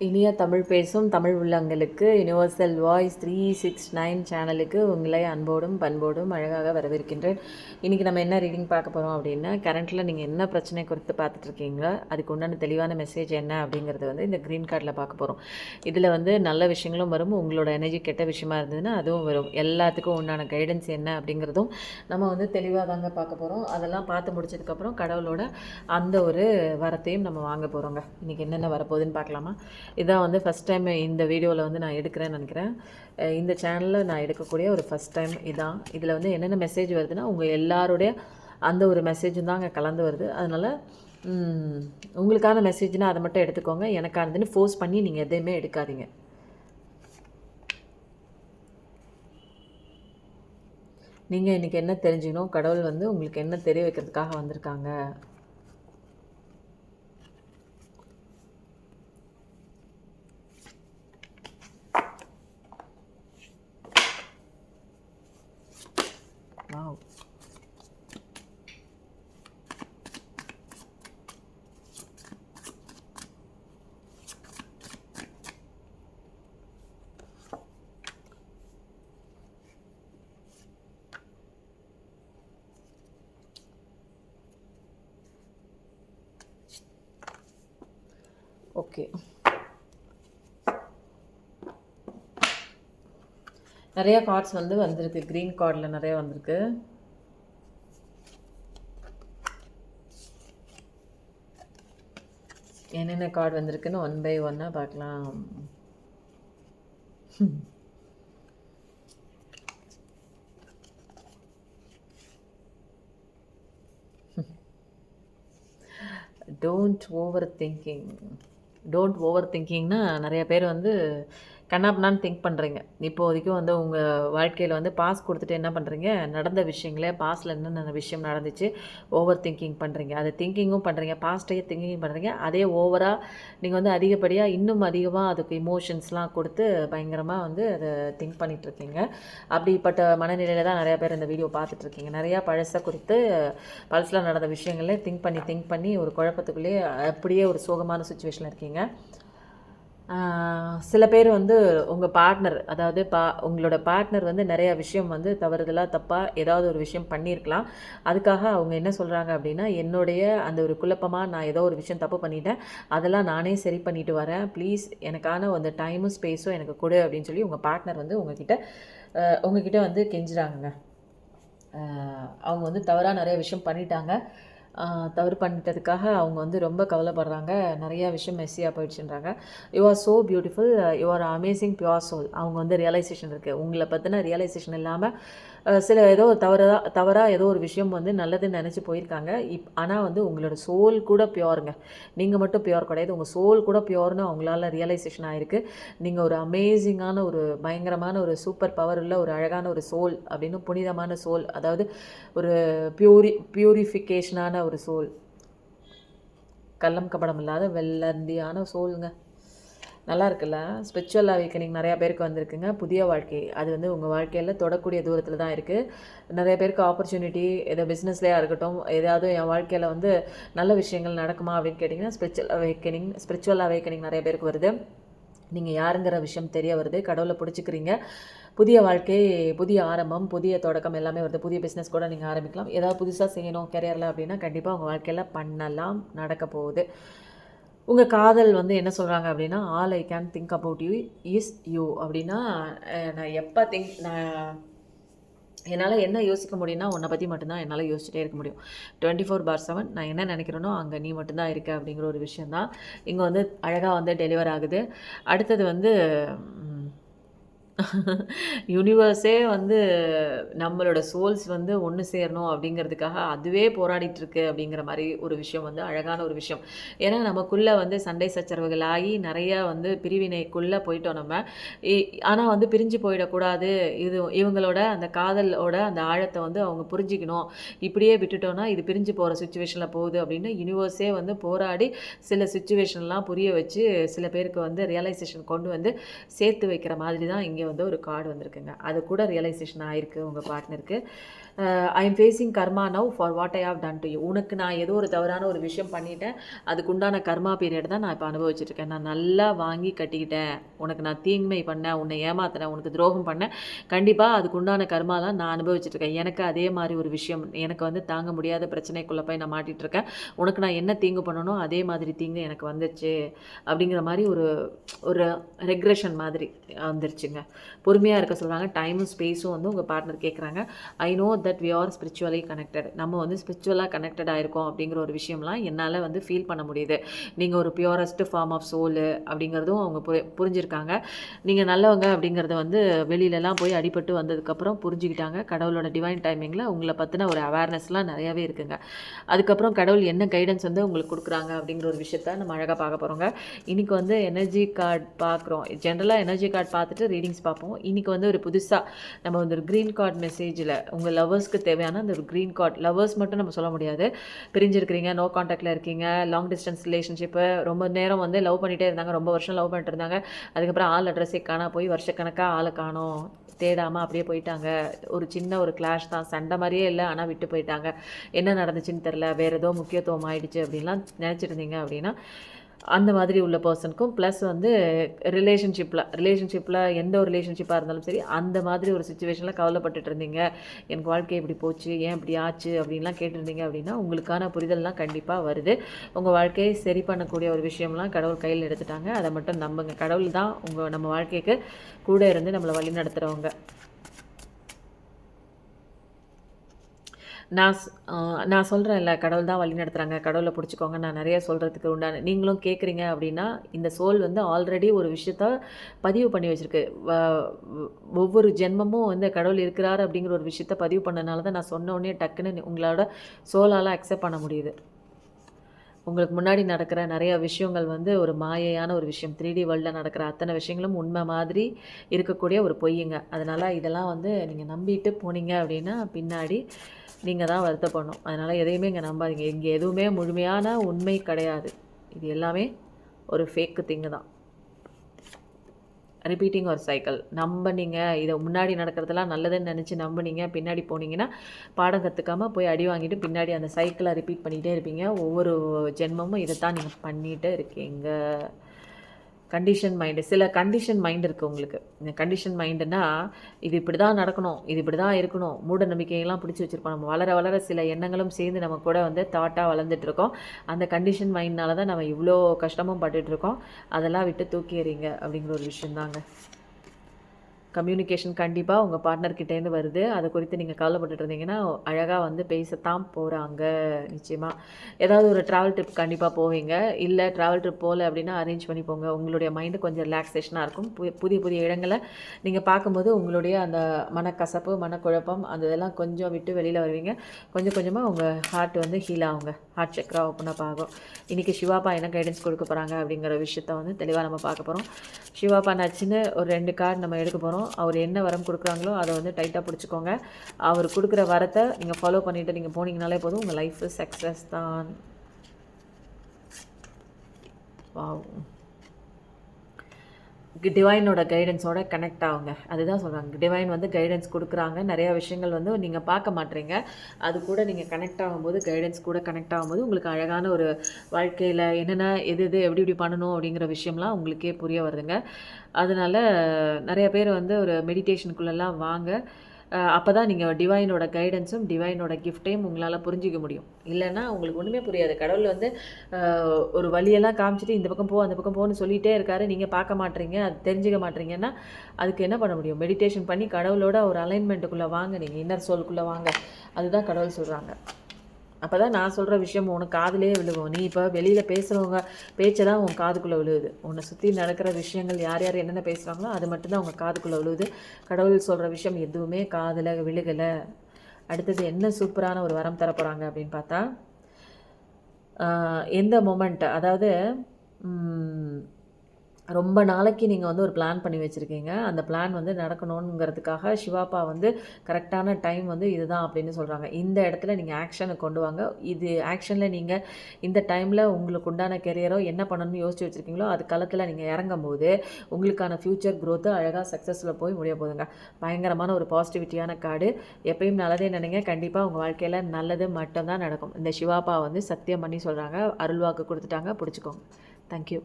இனிய தமிழ் பேசும் தமிழ் உள்ளங்களுக்கு universal voice three six nine சேனலுக்கு உங்களை அன்போடும் பண்போடும் அழகாக வரவேற்கின்றேன். இன்றைக்கி நம்ம என்ன ரீடிங் பார்க்க போகிறோம் அப்படின்னா கரண்ட்டில் நீங்கள் என்ன பிரச்சனை குறித்து பார்த்துட்ருக்கீங்களோ அதுக்கு உண்டான தெளிவான மெசேஜ் என்ன அப்படிங்கிறது வந்து இந்த க்ரீன் கார்டில் பார்க்க போகிறோம் இதில் வந்து நல்ல விஷயங்களும் வரும் உங்களோட எனர்ஜி கெட்ட விஷயமா இருந்ததுன்னா அதுவும் வரும். எல்லாத்துக்கும் உண்டான கைடன்ஸ் என்ன அப்படிங்கிறதும் நம்ம வந்து தெளிவாக தாங்க பார்க்க போகிறோம் அதெல்லாம் பார்த்து முடிச்சதுக்கப்புறம் கடவுளோட அந்த ஒரு வரத்தையும் நம்ம வாங்க போகிறோங்க இன்றைக்கி என்னென்ன வரப்போகுதுன்னு பார்க்கலாமா? இதான் வந்து ஃபஸ்ட் டைம் இந்த வீடியோவில் வந்து நான் எடுக்கிறேன்னு நினைக்கிறேன். இந்த சேனலில் நான் எடுக்கக்கூடிய ஒரு ஃபஸ்ட் டைம் இதான். இதில் வந்து என்னென்ன மெசேஜ் வருதுன்னா உங்கள் எல்லாருடைய அந்த ஒரு மெசேஜும் தான் அங்கே கலந்து வருது. அதனால் உங்களுக்கான மெசேஜ்னால் அதை மட்டும் எடுத்துக்கோங்க. எனக்கானதுன்னு ஃபோர்ஸ் பண்ணி நீங்கள் எதையுமே எடுக்காதீங்க. நீங்கள் இன்றைக்கி என்ன தெரிஞ்சுக்கணும்? கடவுள் வந்து உங்களுக்கு என்ன தெரிய வைக்கிறதுக்காக வந்திருக்காங்க? ஓகே. நிறைய கார்ட்ஸ் வந்து வந்திருக்கு. க்ரீன் கார்டில் நிறைய வந்திருக்கு. என்னென்ன கார்டு வந்திருக்குன்னு ஒன் பை ஒன்னாக பார்க்கலாம். Don't over thinking don't over திங்கிங்னா நிறைய பேர் வந்து கண்ணாப்னான்னு திங்க் பண்ணுறீங்க இப்போதைக்கு வந்து உங்கள் வாழ்க்கையில் வந்து பாஸ் கொடுத்துட்டு என்ன பண்ணுறீங்க நடந்த விஷயங்களே பாஸ்டில் என்னென்ன விஷயம் நடந்துச்சு? ஓவர் திங்கிங் பண்ணுறீங்க அது திங்கிங்கும் பண்ணுறீங்க பாஸ்ட்டையே திங்கிங் பண்ணுறீங்க அதே ஓவராக நீங்கள் வந்து அதிகப்படியாக இன்னும் அதிகமாக அதுக்கு இமோஷன்ஸ்லாம் கொடுத்து பயங்கரமாக வந்து அதை திங்க் பண்ணிகிட்ருக்கீங்க அப்படிப்பட்ட மனநிலையில் தான் நிறையா பேர் இந்த வீடியோ பார்த்துட்ருக்கீங்க நிறையா பழசை குறித்து பழசில் நடந்த விஷயங்களே திங்க் பண்ணி திங்க் பண்ணி ஒரு குழப்பத்துக்குள்ளேயே அப்படியே ஒரு சோகமான சுச்சுவேஷனில் இருக்கீங்க. சில பேர் வந்து உங்கள் பார்ட்னர் அதாவது பா உங்களோட பார்ட்னர் வந்து நிறையா விஷயம் வந்து தவறுதலாக தப்பாக ஏதாவது ஒரு விஷயம் பண்ணியிருக்கலாம். அதுக்காக அவங்க என்ன சொல்கிறாங்க அப்படின்னா என்னுடைய அந்த ஒரு குழப்பமாக நான் ஏதோ ஒரு விஷயம் தப்பு பண்ணிட்டேன். அதெல்லாம் நானே சரி பண்ணிட்டு வரேன். ப்ளீஸ் எனக்கான அந்த டைமும் ஸ்பேஸும் எனக்கு கொடு அப்படின்னு சொல்லி உங்கள் பார்ட்னர் வந்து உங்ககிட்ட உங்ககிட்ட வந்து கெஞ்சுறாங்கங்க. அவங்க வந்து தவறாக நிறைய விஷயம் பண்ணிட்டாங்க. தவறு பண்ணிட்டதுக்காக அவங்க வந்து ரொம்ப கவலைப்படுறாங்க. நிறையா விஷயம் மெஸ்ஸியாக போயிடுச்சுன்றாங்க. You are so beautiful you are amazing pure soul அவங்க வந்து ரியலைசேஷன் இருக்குது உங்களை பற்றின ரியலைசேஷன் இல்லாமல் சில ஏதோ தவறாக தவறாக ஏதோ ஒரு விஷயம் வந்து நல்லதுன்னு நினச்சி போயிருக்காங்க. இப் ஆனால் வந்து உங்களோட சோல் கூட பியோருங்க நீங்கள் மட்டும் பியோர் கிடையாது. உங்கள் சோல் கூட பியோர்னு அவங்களால ரியலைசேஷன் ஆயிருக்கு. நீங்கள் ஒரு அமேசிங்கான ஒரு பயங்கரமான ஒரு சூப்பர் பவர் உள்ள ஒரு அழகான ஒரு சோல் அப்படின்னு புனிதமான சோல் அதாவது ஒரு பியூரி பியூரிஃபிகேஷனான ஒரு சோல் கள்ளம் கபடம் இல்லாத வெள்ளந்தியான சோலுங்க நல்லா இருக்குல்ல ஸ்பிரிச்சுவல் அவேக்கனிங் நிறையா பேருக்கு வந்திருக்குங்க. புதிய வாழ்க்கை. அது வந்து உங்கள் வாழ்க்கையில் தொடக்கூடிய தூரத்தில் தான் இருக்குது நிறைய பேருக்கு ஆப்பர்ச்சுனிட்டி ஏதோ பிஸ்னஸ்லேயா இருக்கட்டும் ஏதாவது என் வாழ்க்கையில் வந்து நல்ல விஷயங்கள் நடக்குமா அப்படின்னு கேட்டிங்கன்னா ஸ்பிரிச்சுவல் அவேக்கனிங் ஸ்பிரிச்சுவல் அவேக்கனிங் நிறைய பேருக்கு வருது. நீங்கள் யாருங்கிற விஷயம் தெரிய வருது. கடவுளை பிடிச்சிக்கிறீங்க. புதிய வாழ்க்கை புதிய ஆரம்பம் புதிய தொடக்கம் எல்லாமே வருது. புதிய பிஸ்னஸ் கூட நீங்கள் ஆரம்பிக்கலாம். ஏதாவது புதுசாக செய்யணும் கெரியரில் அப்படின்னா கண்டிப்பாக உங்கள் வாழ்க்கையில் பண்ணலாம் நடக்க போகுது. உங்கள் காதல் வந்து என்ன சொல்கிறாங்க அப்படின்னா all I can think about you is you அப்படின்னா நான் எப்போ திங்க் நான் என்னால் என்ன யோசிக்க முடியும்னா உன்னை பற்றி மட்டும்தான் என்னால் யோசிச்சுட்டே இருக்க முடியும். டுவெண்ட்டி ஃபோர் பார் செவன் நான் என்ன நினைக்கிறேனோ அங்கே நீ மட்டும்தான் இருக்க அப்படிங்கிற ஒரு விஷயந்தான் இங்கே வந்து அழகாக வந்து டெலிவர் ஆகுது. அடுத்தது வந்து யூனிவர்ஸே வந்து நம்மளோட சோல்ஸ் வந்து ஒன்று சேரணும் அப்படிங்கிறதுக்காக அதுவே போராடிட்டு இருக்கு அப்படிங்கிற மாதிரி ஒரு விஷயம் வந்து அழகான ஒரு விஷயம். ஏன்னா நமக்குள்ளே வந்து சண்டை சச்சரவுகள் ஆகி நிறைய வந்து பிரிவினைக்குள்ளே போயிட்டோம் நம்ம. ஆனால் வந்து பிரிஞ்சு போயிடக்கூடாது. இது இவங்களோட அந்த காதலோட அந்த ஆழத்தை வந்து அவங்க புரிஞ்சிக்கணும். இப்படியே விட்டுட்டோம்னா இது பிரிஞ்சு போகிற சுச்சுவேஷனில் போகுது அப்படின்னு யூனிவர்ஸே வந்து போராடி சில சுச்சுவேஷன்லாம் புரிய வச்சு சில பேருக்கு வந்து ரியலைசேஷன் கொண்டு வந்து சேர்த்து வைக்கிற மாதிரி தான் இங்கே இங்கே வந்து ஒரு கார்டு வந்திருக்குங்க. அது கூட ரியலைசேஷன் ஆயிருக்கு உங்கள் பார்ட்னருக்கு I am facing karma now for what I have done to you உனக்கு நான் ஏதோ ஒரு தவறான ஒரு விஷயம் பண்ணிட்டேன். அதுக்குண்டான கர்மா பீரியட் தான் நான் இப்போ அனுபவிச்சிருக்கேன் நான் நல்லா வாங்கி கட்டிக்கிட்டேன். உனக்கு நான் தீங்மை பண்ணேன். உன்னை ஏமாத்தினேன். உனக்கு துரோகம் பண்ணேன். கண்டிப்பாக அதுக்குண்டான கர்மா தான் நான் அனுபவிச்சிட்ருக்கேன் எனக்கு அதே மாதிரி ஒரு விஷயம் எனக்கு வந்து தாங்க முடியாத பிரச்சனைக்குள்ளே போய் நான் மாட்டிகிட்டு இருக்கேன் உனக்கு நான் என்ன தீங்கு பண்ணணும் அதே மாதிரி தீங்கு எனக்கு வந்துச்சு. அப்படிங்கிற மாதிரி ஒரு ஒரு ரெக்ரெஷன் மாதிரி வந்துருச்சுங்க. பொறுமையாக இருக்க சொல்கிறாங்க டைமும் ஸ்பேஸும் வந்து உங்கள் பார்ட்னர் கேட்குறாங்க I know that we are spiritually connected நம்ம வந்து ஸ்பிரிச்சுவலாக கனெக்டட் ஆகிருக்கோம் அப்படிங்கிற ஒரு விஷயம்லாம் என்னால் வந்து ஃபீல் பண்ண முடியுது. நீங்கள் ஒரு பியூரஸ்ட் ஃபார்ம் ஆஃப் சோலு அப்படிங்கிறதும் அவங்க பு புரிஞ்சிருக்காங்க. நீங்கள் நல்லவங்க அப்படிங்கிறத வந்து வெளியிலலாம் போய் அடிபட்டு வந்ததுக்கப்புறம் புரிஞ்சுக்கிட்டாங்க. கடவுளோட டிவைன் டைமிங்கில் உங்களை பற்றின ஒரு அவேர்னஸ்லாம் நிறையாவே இருக்குங்க. அதுக்கப்புறம் கடவுள் என்ன கைடன்ஸ் வந்து உங்களுக்கு கொடுக்குறாங்க அப்படிங்கிற ஒரு விஷயத்த நம்ம அழகாக பார்க்க போகிறோங்க இன்றைக்கி வந்து எனர்ஜி கார்டு பார்க்குறோம். ஜென்ரலாக எனர்ஜி கார்டு பார்த்துட்டு ரீடிங்ஸ் பார்ப்போம். இன்றைக்கி வந்து ஒரு புதுசாக நம்ம வந்து ஒரு க்ரீன் கார்டு மெசேஜில் உங்கள் லவ் லவர்ஸ்க்கு தேவையான அந்த ஒரு க்ரீன் கார்ட் லவர்ஸ் மட்டும் நம்ம சொல்ல முடியாது. பிரிஞ்சிருக்கிறீங்க நோ காண்டாக்டில் இருக்கீங்க லாங் டிஸ்டன்ஸ் ரிலேஷன்ஷிப்பு ரொம்ப நேரம் வந்து லவ் பண்ணிகிட்டே இருந்தாங்க ரொம்ப வருஷம் லவ் பண்ணிட்டு இருந்தாங்க. அதுக்கப்புறம் ஆள் அட்ரஸே காணா போய் வருஷக்கணக்காக ஆளை காணும். தேடாமல் அப்படியே போயிட்டாங்க. ஒரு சின்ன ஒரு கிளாஷ் தான். சண்டை மாதிரியே இல்லை ஆனால் விட்டு போயிட்டாங்க. என்ன நடந்துச்சுன்னு தெரில வேறு ஏதோ முக்கியத்துவம் ஆயிடுச்சு அப்படின்லாம் நினச்சிருந்தீங்க அப்படின்னா அந்த மாதிரி உள்ள பர்சனுக்கும் ப்ளஸ் வந்து ரிலேஷன்ஷிப்பில் ரிலேஷன்ஷிப்பில் எந்த ஒரு ரிலேஷன்ஷிப்பாக இருந்தாலும் சரி அந்த மாதிரி ஒரு சுச்சுவேஷனில் கவலைப்பட்டுட்டு இருந்தீங்க. எனக்கு வாழ்க்கை இப்படி போச்சு ஏன் இப்படி ஆச்சு அப்படின்லாம் கேட்டிருந்தீங்க அப்படின்னா உங்களுக்கான புரிதல்லாம் கண்டிப்பாக வருது. உங்கள் வாழ்க்கையை சரி பண்ணக்கூடிய ஒரு விஷயம்லாம் கடவுள் கையில் எடுத்துட்டாங்க. அதை மட்டும் நம்புங்க. கடவுள் தான் உங்கள் நம்ம வாழ்க்கைக்கு கூட இருந்து நம்மளை வழி நடத்துகிறவங்க நான் நான் சொல்கிறேன்ல கடவுள் தான் வழி நடத்துகிறாங்க கடவுளை பிடிச்சிக்கோங்க நான் நிறைய சொல்கிறதுக்கு உண்டான நீங்களும் கேட்குறீங்க அப்படின்னா இந்த சோல் வந்து ஆல்ரெடி ஒரு விஷயத்த பதிவு பண்ணி வச்சுருக்கு. ஒவ்வொரு ஜென்மமும் வந்து கடவுள் இருக்கிறார் அப்படிங்கிற ஒரு விஷயத்த பதிவு பண்ணனால தான் நான் சொன்ன உடனே டக்குன்னு உங்களோட சோலால் அக்செப்ட் பண்ண முடியுது. உங்களுக்கு முன்னாடி நடக்கிற நிறைய விஷயங்கள் வந்து ஒரு மாயையான ஒரு விஷயம். த்ரீ டி வேர்ல்டில் நடக்கிற அத்தனை விஷயங்களும் உண்மை மாதிரி இருக்கக்கூடிய ஒரு பொய்யுங்க அதனால் இதெல்லாம் வந்து நீங்கள் நம்பிட்டு போனீங்க அப்படின்னா பின்னாடி நீங்கள் தான் வருத்தப்படணும். அதனால் எதையுமே இங்கே நம்பாதீங்க. இங்கே எதுவுமே முழுமையான உண்மை கிடையாது. இது எல்லாமே ஒரு ஃபேக்கு திங்கு தான். ரிப்பீட்டிங் ஒரு சைக்கிள் நம்பினீங்க. இதை முன்னாடி நடக்கிறதெல்லாம் நல்லதுன்னு நினச்சி நம்பினீங்க. பின்னாடி போனீங்கன்னா பாடம் கற்றுக்காமல் போய் அடி வாங்கிட்டு பின்னாடி அந்த சைக்கிளை ரிப்பீட் பண்ணிகிட்டே இருப்பீங்க. ஒவ்வொரு ஜென்மமும் இதை தான் நீங்கள் பண்ணிகிட்டே இருக்கீங்க. கண்டிஷன் மைண்டு சில கண்டிஷன் மைண்ட் இருக்குது உங்களுக்கு. இந்த கண்டிஷன் மைண்டுனா இது இப்படி தான் நடக்கணும் இது இப்படி தான் இருக்கணும் மூட நம்பிக்கையெல்லாம் பிடிச்சி வச்சுருப்போம். நம்ம வளர வளர சில எண்ணங்களும் சேர்ந்து நம்ம கூட வந்து தாட்டாக வளர்ந்துட்டுருக்கோம் அந்த கண்டிஷன் மைண்ட்னால தான் நம்ம இவ்வளோ கஷ்டமும் பட்டுட்ருக்கோம் அதெல்லாம் விட்டு தூக்கி எறிங்க அப்படிங்கிற ஒரு விஷயந்தாங்க கம்யூனிகேஷன் கண்டிப்பாக உங்கள் பார்ட்னர்கிட்டேருந்து வருது. அதை குறித்து நீங்கள் கவலைப்பட்டுட்டு இருந்தீங்கன்னா அழகாக வந்து பேசத்தான் போகிறாங்க நிச்சயமாக ஏதாவது ஒரு ட்ராவல் ட்ரிப் கண்டிப்பாக போவீங்க. இல்லை ட்ராவல் ட்ரிப் போகல அப்படின்னா அரேஞ்ச் பண்ணி போங்க. உங்களுடைய மைண்டு கொஞ்சம் ரிலாக்ஸேஷனாக இருக்கும். புதிய புதிய இடங்களை நீங்கள் பார்க்கும்போது உங்களுடைய அந்த மனக்கசப்பு மனக்குழப்பம் அந்த இதெல்லாம் கொஞ்சம் விட்டு வெளியில் வருவீங்க. கொஞ்சம் கொஞ்சமாக உங்கள் ஹார்ட் வந்து ஹீல் ஆகுங்க. ஹார்ட் சக்கரா ஓப்பன் அப் ஆகும். இன்றைக்கி சிவாப்பா என்ன கைடன்ஸ் கொடுக்க போகிறாங்க அப்படிங்கிற விஷயத்த வந்து தெளிவாக நம்ம பார்க்க போகிறோம் சிவாப்பா நச்சுன்னு ஒரு ரெண்டு கார்டு நம்ம எடுக்க போகிறோம் அவர் என்ன வரம் கொடுக்குறாங்களோ அதை வந்து டைட்டாக பிடிச்சிக்கோங்க. அவர் கொடுக்குற வரத்தை நீங்கள் ஃபாலோ பண்ணிவிட்டு நீங்கள் போனீங்கனாலே போதும் உங்கள் லைஃப் சக்ஸஸ் தான். வாவ் டிவைனோட கைடன்ஸோட கனெக்ட் ஆகுங்க. அதுதான் சொல்கிறாங்க டிவைன் வந்து கைடன்ஸ் கொடுக்குறாங்க. நிறையா விஷயங்கள் வந்து நீங்கள் பார்க்க மாட்டீங்க. அது கூட நீங்கள் கனெக்ட் ஆகும்போது கைடன்ஸ் கூட கனெக்ட் ஆகும்போது உங்களுக்கு அழகான ஒரு வாழ்க்கையில் என்னென்ன எது எது எப்படி எப்படி பண்ணணும் அப்படிங்கிற விஷயம்லாம் உங்களுக்கே புரிய வருதுங்க. அதனால் நிறைய பேர் வந்து ஒரு மெடிடேஷனுக்குள்ளெல்லாம் வாங்க. அப்போ தான் நீங்கள் டிவைனோட கைடன்ஸும் டிவைனோட கிஃப்ட்டையும் உங்களால் புரிஞ்சிக்க முடியும். இல்லைன்னா உங்களுக்கு ஒன்றுமே புரியாது. கடவுள் வந்து ஒரு வழியெல்லாம் காமிச்சிட்டு இந்த பக்கம் போ அந்த பக்கம் போன்னு சொல்லிகிட்டே இருக்காரு. நீங்கள் பார்க்க மாட்டீங்க அது தெரிஞ்சுக்க மாட்டீங்கன்னா அதுக்கு என்ன பண்ண முடியும்? மெடிடேஷன் பண்ணி கடவுளோட ஒரு அலைன்மெண்ட்டுக்குள்ளே வாங்க. நீங்கள் இன்னர் சோலுக்குள்ளே வாங்க. அதுதான் கடவுள் சொல்கிறாங்க அப்போ தான் நான் சொல்கிற விஷயம் உனக்கு காதிலே விழுகும். நீ இப்போ வெளியில் பேசுகிறவங்க பேச்சை தான் உன் காதுக்குள்ளே விழுவுது உன்னை சுற்றி நடக்கிற விஷயங்கள் யார் யார் என்னென்ன பேசுகிறாங்களோ அது மட்டும்தான் உங்கள் காதுக்குள்ளே விழுவுது கடவுள் சொல்கிற விஷயம் எதுவுமே காதில் விழுகலை. அடுத்தது என்ன சூப்பரான ஒரு வரம் தரப்போகிறாங்க அப்படின்னு பார்த்தா எந்த மொமெண்ட் அதாவது ரொம்ப நாளைக்கு நீங்கள் வந்து ஒரு பிளான் பண்ணி வச்சுருக்கீங்க. அந்த பிளான் வந்து நடக்கணுங்கிறதுக்காக சிவாப்பா வந்து கரெக்டான டைம் வந்து இதுதான் அப்படின்னு சொல்கிறாங்க இந்த இடத்துல நீங்கள் ஆக்ஷனை கொண்டு வாங்க. இது ஆக்ஷனில் நீங்கள் இந்த டைமில் உங்களுக்கு உண்டான கெரியரோ என்ன பண்ணணும்னு யோசிச்சு வச்சுருக்கீங்களோ அது களத்தில் நீங்கள் இறங்கும் போது உங்களுக்கான ஃப்யூச்சர் க்ரோத்து அழகாக சக்ஸஸில் போய் முடிய போகுதுங்க. பயங்கரமான ஒரு பாசிட்டிவிட்டியான கார்டு எப்பயும் நல்லதே நினைங்க. கண்டிப்பாக உங்கள் வாழ்க்கையில் நல்லது மட்டும்தான் நடக்கும். இந்த சிவாப்பா வந்து சத்தியம் பண்ணி சொல்கிறாங்க அருள்வாக்கு கொடுத்துட்டாங்க. பிடிச்சிக்கோங்க. தேங்க்யூ